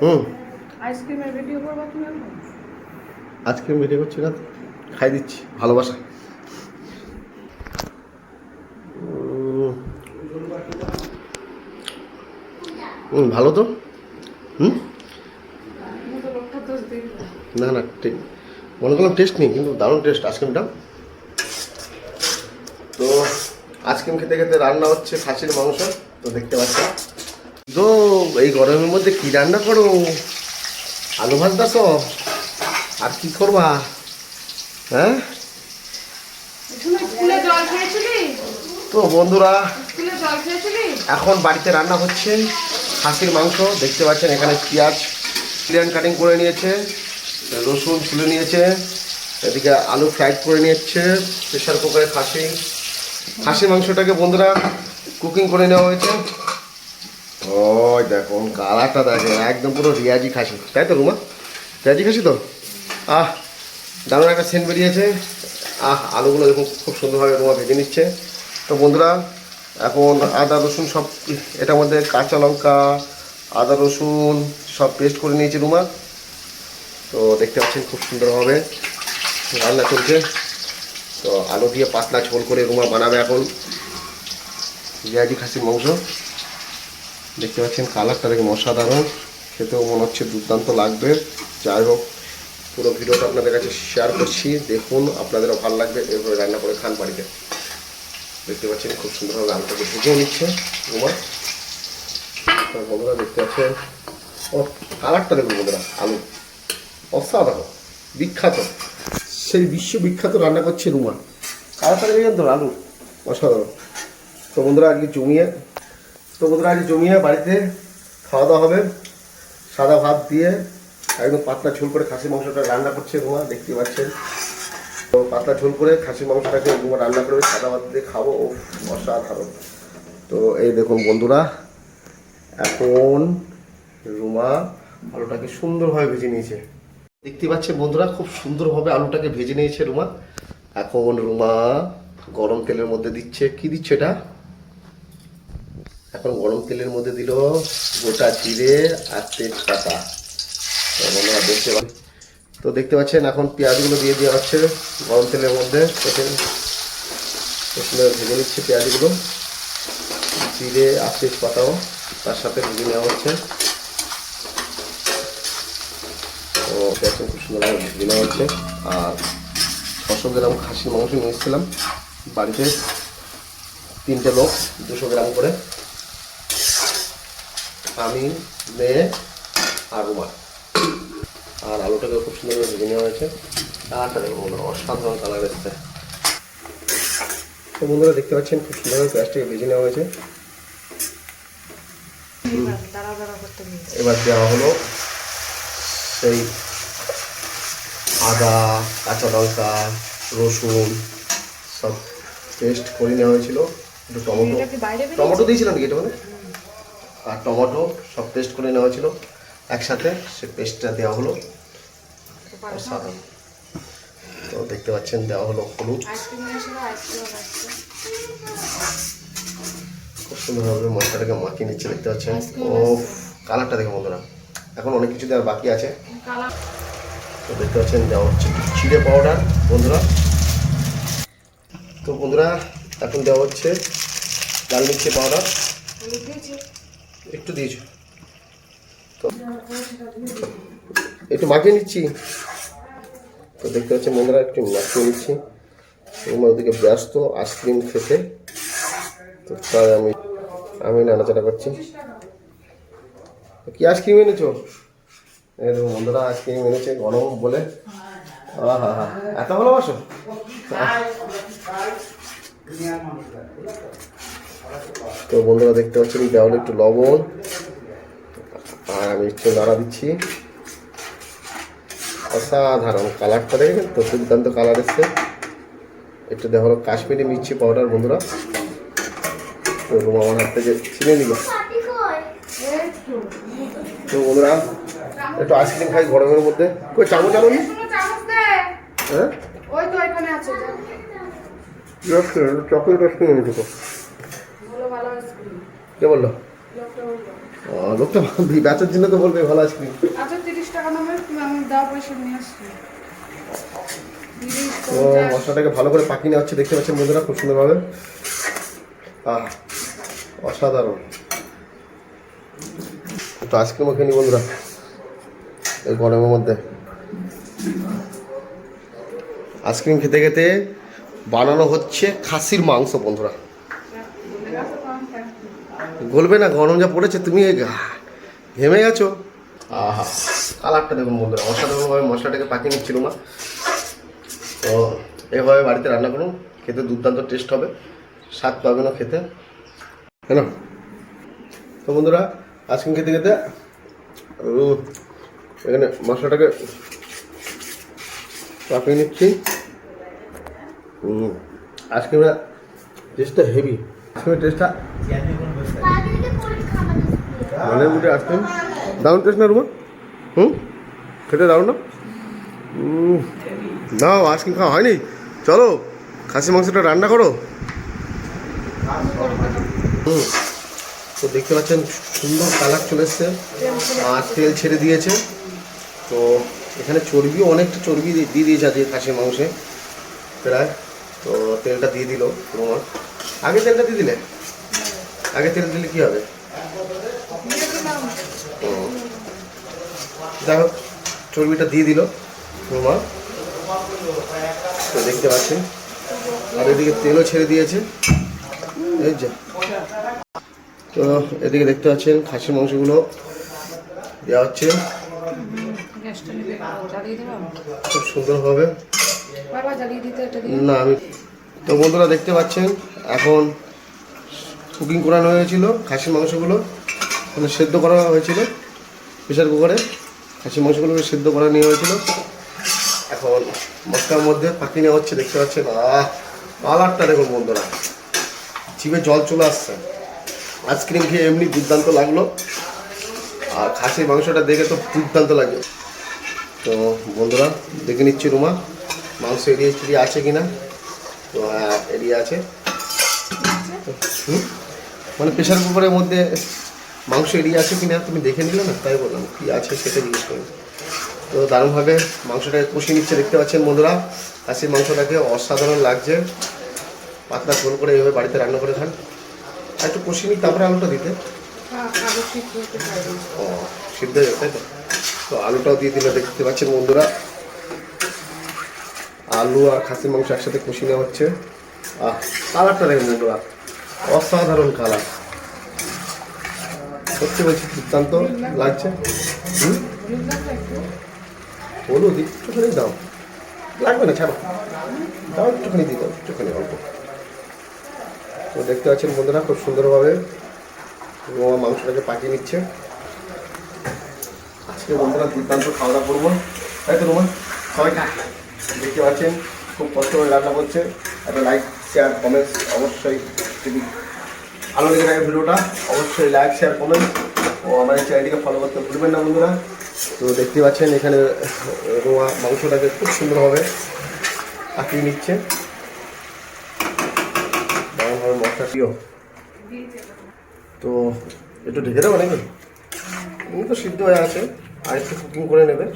হুম। আইসক্রিমের ভিডিও করবা তুমি ভিডিও করছি না। খাই দিচ্ছি ভালোবাসা। হুম। ভালো তো। হুম? না না ঠিক মনে করলাম টেস্ট নেই কিন্তু দারুণ টেস্ট আইসক্রিমটা। তো আইসক্রিম খেতে খেতে রান্না হচ্ছে খাসির মাংস তো দেখতে পাচ্ছেন। তো এই গরমের মধ্যে কি রান্না করো? আলু ভাজতা সব? আর কি করবা? হ্যাঁ? তো বন্ধুরা এখন বাড়িতে রান্না হচ্ছে খাসির মাংস। দেখতে পাচ্ছেন এখানে পেঁয়াজ ক্লিয়ান কাটিং করে নিয়েছে রসুন ছুলে নিয়েছে এদিকে আলু ফ্রাইড করে নিয়েছে প্রেশার কুকারে খাসি। খাসি মাংসটাকে বন্ধুরা কুকিং করে নেওয়া হয়েছে। ওই দেখুন কালারটা দেখে একদম পুরো রিয়াজি খাসি। তাই তো, রুমা? রিয়াজি খাসি তো? আহ, দারুণ একটা সেন্ট বেরিয়েছে। আহ, আলুগুলো দেখুন, খুব সুন্দরভাবে রুমা ভেজে নিচ্ছে। তো বন্ধুরা, এখন আদা, রসুন সব, এটার মধ্যে কাঁচা লঙ্কা, আদা, রসুন সব পেস্ট করে নিয়েছি রুমা। তো দেখতে পাচ্ছেন, খুব সুন্দরভাবে রান্না চলছে। তো আলু দিয়ে পাতলা ঝোল করে রুমা বানাবে এখন। রিয়াজি খাসির মাংস। দেখতে পাচ্ছেন, কালারটা দেখুন অসাধারণ। খেতেও মনে হচ্ছে দুর্দান্ত লাগবে। যাই হোক, পুরো ভিডিওটা আপনাদের কাছে শেয়ার করছি। দেখুন, আপনাদেরও ভালো লাগবে এভাবে রান্না করে খান বাড়িতে। দেখতে পাচ্ছেন, খুব সুন্দরভাবে আলুটাকে ভেজেও নিচ্ছে রুমা তো বন্ধুরা দেখতে পাচ্ছেন, ও, কালারটা দেখুন বন্ধুরা, আলু। অসাধারণ, বিখ্যাত। সেই বিশ্ববিখ্যাত রান্না করছে রুমা কালারটা দেখবেন তো, আলু। অসাধারণ। তো বন্ধুরা, আজকে জমিয়ে তো বন্ধুরা আজকে জমিয়ে বাড়িতে খাওয়া দাওয়া হবে। সাদা ভাত দিয়ে একদম পাতলা ঝোল করে খাসি মাংসটা রান্না করছে রুমা দেখতে পাচ্ছেন। তো পাতলা ঝোল করে খাসি মাংসটাকে রুমা রান্না করে সাদা ভাত দিয়ে খাব। ও অসাধারণ। তো এই দেখুন বন্ধুরা, এখন রুমা আলুটাকে সুন্দরভাবে ভেজে নিয়েছে। দেখতে পাচ্ছে বন্ধুরা, খুব সুন্দরভাবে আলুটাকে ভেজে নিয়েছে রুমা। এখন রুমা গরম তেলের মধ্যে দিচ্ছে। কি দিচ্ছে এটা? এখন গরম তেলের মধ্যে দিল গোটা জিরে আর তেজপাতা। বন্ধুরা দেখতে তো দেখতে পাচ্ছেন এখন পেঁয়াজগুলো দিয়ে দেওয়া হচ্ছে গরম তেলের মধ্যে। দেখেন, প্রথমে ভেজে নিচ্ছে পেঁয়াজগুলো। জিরে আর তেজপাতাও তার সাথে ভেজে নেওয়া হচ্ছে। তো পেঁয়াজটা খুব সুন্দরভাবে ভেজে নেওয়া হচ্ছে। আর ছশো গ্রাম খাসির মাংস এসেছিলাম বাড়িতে। তিনটে লোক, দুশো গ্রাম করে। আমি মেয়ে আর রুমা আর আলুটাকে খুব সুন্দরভাবে ভেজে নেওয়া হয়েছে। কালারটা দেখুন বন্ধুরা অসাধারণ কালার এসছে। তো বন্ধুরা দেখতে পাচ্ছেন খুব সুন্দরভাবে পেঁয়াজটাকে ভেজে নেওয়া হয়েছে। এবার দেওয়া হলো সেই আদা কাঁচা লঙ্কা রসুন সব পেস্ট করে নেওয়া হয়েছিল। একটু টমেটো? টমেটো দিয়েছিলাম কি এটা মানে? আর টমেটো সব পেস্ট করে নেওয়া ছিল। একসাথে সে পেস্টটা দেওয়া হলো। তো দেখতে পাচ্ছেন দেওয়া হলো হলুদ। খুব সুন্দরভাবে মশলাটাকে মাখিয়ে নিচ্ছে দেখতে পাচ্ছেন। ও কালারটা দেখে বন্ধুরা। এখন অনেক কিছু দেওয়ার বাকি আছে। তো দেখতে পাচ্ছেন দেওয়া হচ্ছে চিড়ে পাউডার বন্ধুরা। তো বন্ধুরা এখন দেওয়া হচ্ছে লাল মির্চি পাউডার একটু দিয়েছ একটু মাখিয়ে নিচ্ছি। তো দেখতে পাচ্ছি বন্ধুরা, একটু মাখিয়ে নিচ্ছি। তোমার ওদিকে ব্যস্ত, আইসক্রিম খেতে। তো তাই আমি আমি নাড়াচাড়া করছি। কি আইসক্রিম এনেছো? এই দেখো বন্ধুরা, আইসক্রিম এনেছে গরম বলে। আহা হা এত ভালোবাসো? তো বন্ধুরা দেখতে পাচ্ছেন দেওয়াল একটু লবণ। আর আমি একটু নাড়া দিচ্ছি। অসাধারণ কালারটা দেখবেন তো? দুর্দান্ত কালার এসছে। একটু দেওয়া হলো কাশ্মীরি মির্চি পাউডার বন্ধুরা। তো রুমা আমার হাত থেকে ছিনে নিল। তো বন্ধুরা একটু আইসক্রিম খাই গরমের মধ্যে। কই চামচ আনো নি? চামচ দে হ্যাঁ? ওই তো এখানে আছে যা। চকলেট আইসক্রিম এনে দেবো ভালো ভালো আইসক্রিম কে বলল? লোকটা ও, লোকটা বেচার জন্য তো বলবে ভালো আইসক্রিম। আচ্ছা তিরিশ টাকা নামে আমি দাও পয়সা নিয়ে আসছি। তো মশলাটাকে ভালো করে পাকিয়ে নেওয়া হচ্ছে দেখতে পাচ্ছেন বন্ধুরা খুব সুন্দরভাবে। আহ অসাধারণ। একটু আইসক্রিমও খেয়ে নি বন্ধুরা এই গরমের মধ্যে। আইসক্রিম খেতে খেতে বানানো হচ্ছে খাসির মাংস বন্ধুরা বলে গেছে তো আমি খাই। গলবে না গরম যা পড়েছে তুমি ঘেমে গেছো? আহা কালারটা দেখুন বন্ধুরা অসাধারণভাবে মশলাটাকে পাকিয়ে নিচ্ছিল মা। তো এভাবে বাড়িতে রান্না করুন খেতে দুর্দান্ত টেস্ট হবে স্বাদ পাবে না খেতে। কেন? তো বন্ধুরা আইসক্রিম খেতে খেতে এখানে মশলাটাকে পাকিয়ে নিচ্ছি। আইসক্রিমের টেস্টটা হেভি আইসক্রিমের টেস্টটা মনের মুখে আইসক্রিম দারুণ টেস্ট না রুমা? হুম? খেতে দারুণ না? নাও আইসক্রিম খাওয়া হয়নি। চলো, খাসি মাংসটা রান্না করো। হুম। তো দেখতে পাচ্ছেন, সুন্দর কালার চলে এসছে। আর তেল ছেড়ে দিয়েছে। তো এখানে চর্বিও অনেকটা চর্বি দিয়ে দিয়ে দিয়েছে আজকে খাসির মাংসে। প্রায়। তো তেলটা দিয়ে দিল রুমা। আগে তেলটা দিয়ে দিলে? আগে তেল দিলে কি হবে দিয়ে দিলাম ও। যাই হোক, চর্বিটা দিয়ে দিল রুমা। তো দেখতে পাচ্ছেন। আর এদিকে তেলও ছেড়ে দিয়েছে। এই যে। তো এদিকে দেখতে পাচ্ছেন, খাসির মাংসগুলো দেওয়া হচ্ছে। খুব সুন্দর দিয়ে না, আমি তো বন্ধুরা দেখতে পাচ্ছেন, এখন কুকিং করানো হয়েছিল, খাসির মাংসগুলো। সেদ্ধ করা হয়েছিল প্রেশার কুকারে খাসির মাংসগুলোকে সেদ্ধ করা নিয়ে হয়েছিল। এখন মশলার মধ্যে পাখি নেওয়া হচ্ছে, দেখতে পাচ্ছেন? আহ, কালারটা দেখুন বন্ধুরা। জিভে জল চলে আসছে। আইসক্রিম খেয়ে এমনি দুর্দান্ত লাগল। আর খাসির মাংসটা দেখে তো দুর্দান্ত লাগে তো বন্ধুরা, দেখে নিচ্ছি রুমা, মাংস এড়িয়ে টেরিয়া আছে কি না তো হ্যাঁ এরিয়া আছে। মানে প্রেশার কুকারের মধ্যে মাংস এরিয়া আছে কিনা তুমি দেখে নিলে না? তাই বললাম, কি আছে সেটা জিজ্ঞেস করি। তো দারুণভাবে মাংসটাকে কষিয়ে নিচ্ছে, দেখতে পাচ্ছেন বন্ধুরা। খাসির মাংসটাকে অসাধারণ লাগছে। পাতলা ঝোল করে এইভাবে বাড়িতে রান্না করে খান। আর একটু কষিয়ে নিই, তারপরে আলুটা দিতে। ও, সিদ্ধ হয়ে তাই তো? তো আলুটাও দিয়ে দিলে দেখতে পাচ্ছেন বন্ধুরা। আলু আর খাসির মাংস একসাথে কষিয়ে নেওয়া হচ্ছে। আহ, কালারটা দেখেন বন্ধুরা। অসাধারণ কালার। সত্যি বলছি, দুর্দান্ত লাগছে। হলুদ একটুখানি দাও। লাগবে না, ছাড়ো। দাও একটুখানি দাও একটুখানি, অল্প। তো দেখতে পাচ্ছেন বন্ধুরা, খুব সুন্দরভাবে রোমা মাংসটাকে পাকিয়ে নিচ্ছে। আজকে বন্ধুরা দুর্দান্ত খাওয়া দাওয়া করব। তাই তো রোমান? সবাই দেখতে পাচ্ছেন, খুব কষ্ট করে রান্না করছে। একটা লাইক শেয়ার কমেন্টস অবশ্যই যদি ভালো লেগে থাকে ভিডিওটা, অবশ্যই লাইক শেয়ার কমেন্ট ও আমার এই চ্যানেলটিকে ফলো করতে ভুলবেন না বন্ধুরা। তো দেখতে পাচ্ছেন এখানে রোয়া মাংসটাকে খুব সুন্দরভাবে আঁকিয়ে নিচ্ছে। দারুণভাবে মশলা প্রিয় তো একটু ঢেকে দেবো নাকি? এমনি তো সিদ্ধ হয়ে আছে, আর একটু কুকিং করে নেবে,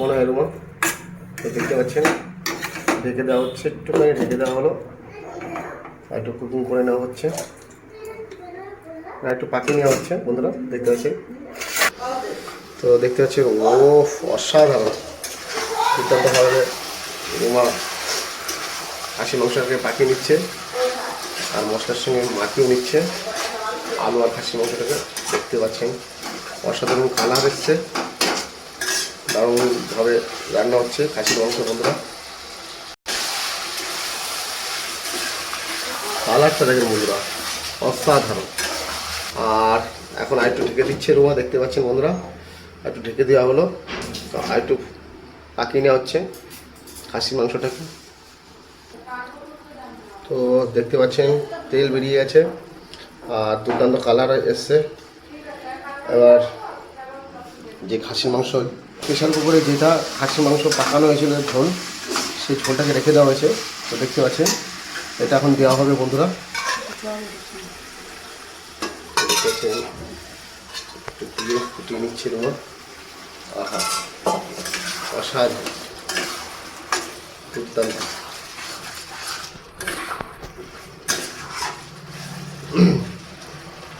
মনে হয় রুমা। তো দেখতে পাচ্ছেন, ঢেকে দেওয়া হচ্ছে, একটুখানি ঢেকে দেওয়া হলো, আর একটু কুকিং করে নেওয়া হচ্ছে। আর একটু পাকিয়ে নেওয়া হচ্ছে বন্ধুরা, দেখতে পাচ্ছেন তো দেখতে পাচ্ছি ও অসাধারণ। দুর্দান্তভাবে রুমা হাসি মাংসটাকে পাকিয়ে নিচ্ছে, আর মশলার সঙ্গে মাখিয়ে নিচ্ছে। আলু আর খাসি মাংসটাকে দেখতে পাচ্ছেন, অসাধারণ কালার এসছে। দারুণভাবে রান্না হচ্ছে খাসির মাংস, বন্ধুরা। কালারটা দেখেন, বন্ধুরা, অসাধারণ। আর এখন আরেকটু ঢেকে দিচ্ছে রুমা, দেখতে পাচ্ছেন বন্ধুরা। একটু ঢেকে দেওয়া হলো। তো আরেকটু পাকিয়ে নেওয়া হচ্ছে খাসির মাংসটাকে। তো দেখতে পাচ্ছেন, তেল বেরিয়ে গেছে আর দুর্দান্ত কালার এসছে। এবার যে খাসির মাংস প্রেশার কুকারে যেটা খাসির মাংস পাকানো হয়েছিল ঝোল, সেই ঝোলটাকে রেখে দেওয়া হয়েছে। তো দেখতে পাচ্ছেন, এটা এখন দেওয়া হবে বন্ধুরা। দিচ্ছি রুমা আহা অসাধারণ দুর্দান্ত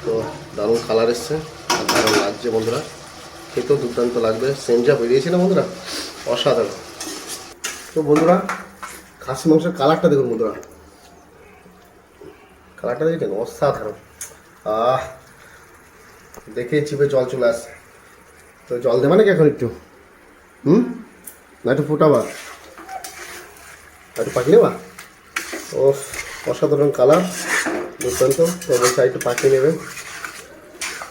তো দারুণ কালার এসছে, আর দারুণ লাগছে বন্ধুরা। খেতেও দুর্দান্ত লাগবে। সেন্ট যা বেরিয়েছে না বন্ধুরা? অসাধারণ। তো বন্ধুরা, খাসি মাংসের কালারটা দেখুন বন্ধুরা। কালারটা দেখেছেন? অসাধারণ। আহ দেখে চিপে জল চলে আসছে। তো জল দেবে নাকি এখন একটু? হুম? না, একটু ফুটাবা। একটু পাকিয়ে নেবা? ও অসাধারণ কালার, দুর্দান্ত। তো বলছে একটু পাকিয়ে নেবে।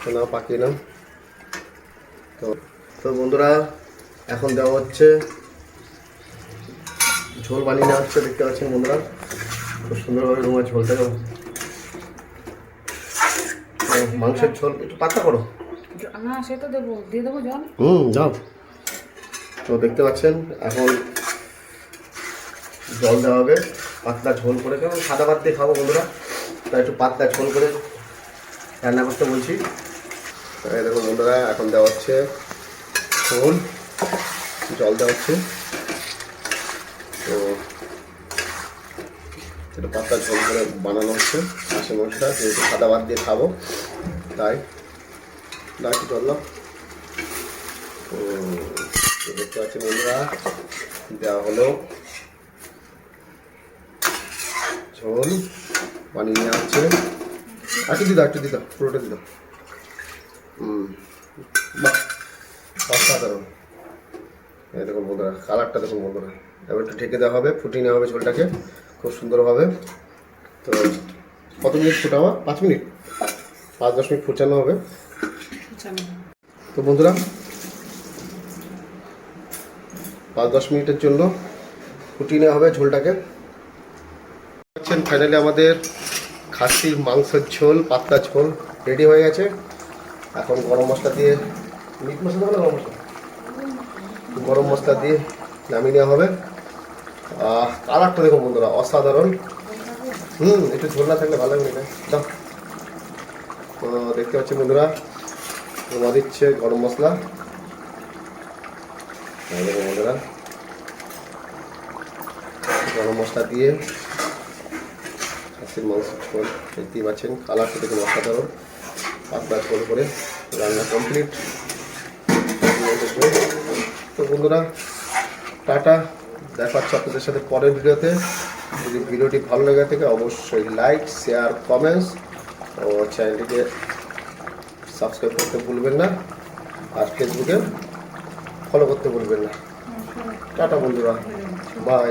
তো না পাকিয়ে নাও। তো তো বন্ধুরা, এখন দেওয়া হচ্ছে ঝোল বানিয়ে নেওয়া হচ্ছে, দেখতে পাচ্ছেন বন্ধুরা। খুব সুন্দরভাবে রুমার ঝোলটাকে মাংসের ঝোল একটু পাতলা করো। না সে তো দেবো দিয়ে দেবো জল। হুম যাও। তো দেখতে পাচ্ছেন এখন জল দেওয়া হবে পাতলা ঝোল করে কারণ সাদা ভাত দিয়ে খাব বন্ধুরা। তাই একটু পাতলা ঝোল করে রান্না করতে বলছি। তো এই দেখুন বন্ধুরা এখন দেওয়া হচ্ছে ঝোল জল দেওয়া হচ্ছে। তো একটু পাতলা ঝোল করে বানানো হচ্ছে খাসি মাংসটা, যেহেতু সাদা ভাত দিয়ে খাব, তাই। না জল দাও তো দেখতে পাচ্ছি বন্ধুরা, দেওয়া হলো ঝোল, বানিয়ে নেওয়া হচ্ছে। একটু দিদা একটু দিদা, পুরোটা দিদা। হুম, বাহ, অসাধারণ। এই দেখুন বন্ধুরা, কালারটা দেখুন বন্ধুরা, এবার একটু ঢেকে দেওয়া হবে, ফুটিয়ে নেওয়া হবে ঝোলটাকে। খুব সুন্দরভাবে। তো কত মিনিট ফুটাবো? পাঁচ মিনিট? পাঁচ দশ মিনিট ফুটানো হবে। তো বন্ধুরা পাঁচ দশ মিনিটের জন্য ফুটিয়ে নেওয়া হবে ঝোলটাকে। পাচ্ছেন ফাইনালি আমাদের খাসির মাংসের ঝোল পাতলা ঝোল রেডি হয়ে গেছে। এখন গরম মশলা দিয়ে মিট মশলা দেবো না গরম মশলা? গরম মশলা দিয়ে নামিয়ে নেওয়া হবে। কালারটা দেখুন বন্ধুরা, অসাধারণ। হুম, একটু ঝোল না থাকলে ভালো লাগবে না। দাও তো দেখতে পাচ্ছি বন্ধুরা জমা দিচ্ছে গরম মশলা। দেখুন বন্ধুরা, গরম মশলা দিয়ে খাসির মাংস ঝোল দেখতেই পাচ্ছেন। কালারটা দেখুন অসাধারণ। পাতলা ঝোল করে রান্না কমপ্লিট তো বন্ধুরা, টাটা। দেখা হচ্ছে আপনাদের সাথে পরের ভিডিওতে। যদি ভিডিওটি ভালো লেগে থাকে অবশ্যই লাইক শেয়ার কমেন্টস ও চ্যানেলটিকে সাবস্ক্রাইব করতে ভুলবেন না। আর ফেসবুকে ফলো করতে ভুলবেন না। টাটা বন্ধুরা। বাই